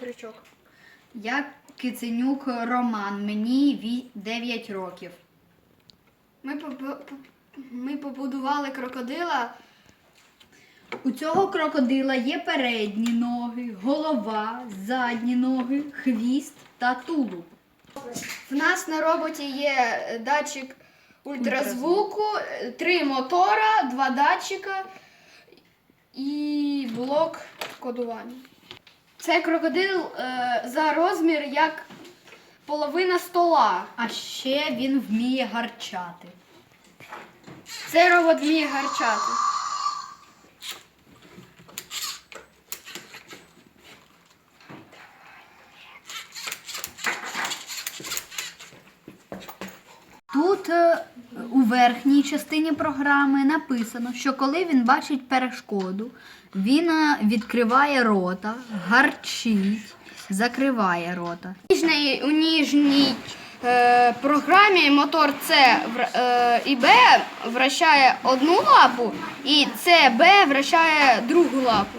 крючок. Я Киценюк Роман, мені 9 років. Ми, ми побудували крокодила. У цього крокодила є передні ноги, голова, задні ноги, хвіст та тулуб. В нас на роботі є е, датчик ультразвуку, три мотора, два датчика і блок кодування. Цей крокодил е, за розмір як половина стола. А ще він вміє гарчати. Цей робот вміє гарчати. Тут е, у верхній частині програми написано, що коли він бачить перешкоду, він е, відкриває рота, гарчить, закриває рота. У ніжній е, програмі мотор С е, і Б вращає одну лапу, і С Б вращає другу лапу.